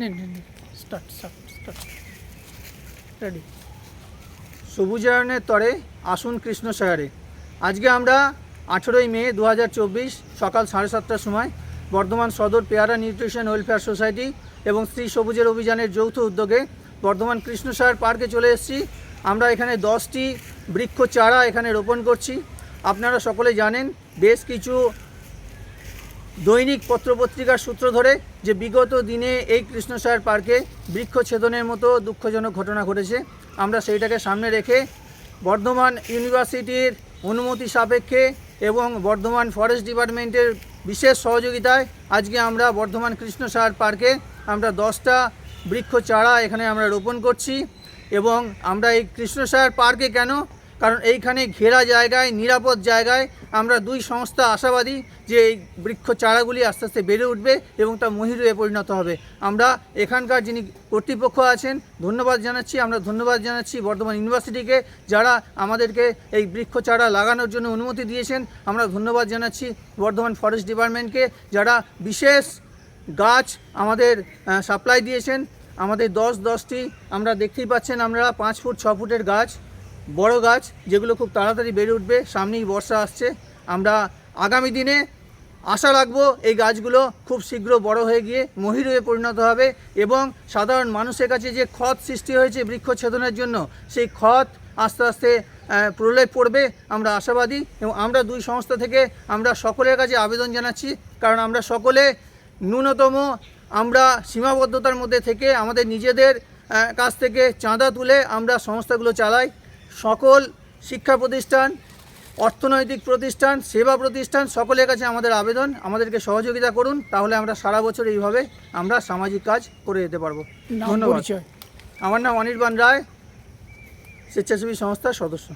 নিন নিন start start start ready সবুজায়নের তরে আসুন কৃষ্ণসাগরে আজকে আমরা আঠেরোই মে দু হাজার চব্বিশ সকাল সাড়ে সাতটার সময় বর্ধমান সদর পেয়ারা নিউট্রিশন ওয়েলফেয়ার সোসাইটি এবং স্ত্রী সবুজের অভিযানের যৌথ উদ্যোগে বর্ধমান কৃষ্ণসাগর পার্কে চলে এসেছি। আমরা এখানে দশটি বৃক্ষ চারা এখানে রোপণ করছি। আপনারা সকলে জানেন, বেশ কিছু দৈনিক পত্রপত্রিকার সূত্র ধরে যে বিগত দিনে এই কৃষ্ণসাগর পার্কে বৃক্ষ ছেদনের মতো দুঃখজনক ঘটনা ঘটেছে, আমরা সেইটাকে সামনে রেখে বর্ধমান ইউনিভার্সিটির অনুমতি সাপেক্ষে এবং বর্ধমান ফরেস্ট ডিপার্টমেন্টের বিশেষ সহযোগিতায় আজকে আমরা বর্ধমান কৃষ্ণসাগর পার্কে আমরা দশটা বৃক্ষ চারা এখানে আমরা রোপণ করছি এবং আমরা এই কৃষ্ণসাগর পার্কে কেন কারণ এইখানে ঘেরা জায়গায়, নিরাপদ জায়গায় আমরা দুই সংস্থা আশাবাদী যে এই বৃক্ষ চারাগুলি আস্তে আস্তে বেড়ে উঠবে এবং তা মহিরুয়ে পরিণত হবে। আমরা এখানকার যিনি কর্তৃপক্ষ আছেন, ধন্যবাদ জানাচ্ছি। আমরা ধন্যবাদ জানাচ্ছি বর্ধমান ইউনিভার্সিটিকে যারা আমাদেরকে এই বৃক্ষ চারা লাগানোর জন্য অনুমতি দিয়েছেন। আমরা ধন্যবাদ জানাচ্ছি বর্ধমান ফরেস্ট ডিপার্টমেন্টকে যারা বিশেষ গাছ আমাদের সাপ্লাই দিয়েছেন। আমাদের দশ দশটি, আমরা দেখতেই পাচ্ছেন আমরা পাঁচ ফুট ছ ফুটের গাছ। বড় গাছ, যেগুলো খুব তাড়াতাড়ি বেড়ে উঠবে, সামনেই বর্ষা আসছে। আমরা আগামী দিনে আশা রাখব এই গাছগুলো খুব শীঘ্র বড় হয়ে গিয়ে মহির হয়ে পরিণত হবে এবং সাধারণ মানুষের কাছে যে ক্ষত সৃষ্টি হয়েছে বৃক্ষ ছেদনের জন্য, সেই ক্ষত আস্তে আস্তে প্রলয় পড়বে, আমরা আশাবাদী এবং আমরা দুই সংস্থা থেকে আমরা সকলের কাছে আবেদন জানাচ্ছি। কারণ আমরা সকলে ন্যূনতম, আমরা সীমাবদ্ধতার মধ্যে থেকে আমাদের নিজেদের কাছ থেকে চাঁদা তুলে আমরা সংস্থাগুলো চালাই। সকল শিক্ষা প্রতিষ্ঠান অর্থনৈতিক প্রতিষ্ঠান সেবা প্রতিষ্ঠান সকলের কাছে আমাদের আবেদন আমাদেরকে সহযোগিতা করুন তাহলে আমরা সারা বছর এইভাবে আমরা সামাজিক কাজ করে যেতে পারব। ধন্যবাদ। আমার নাম অনির্বাণ রায় স্বেচ্ছাসেবী সংস্থার সদস্য।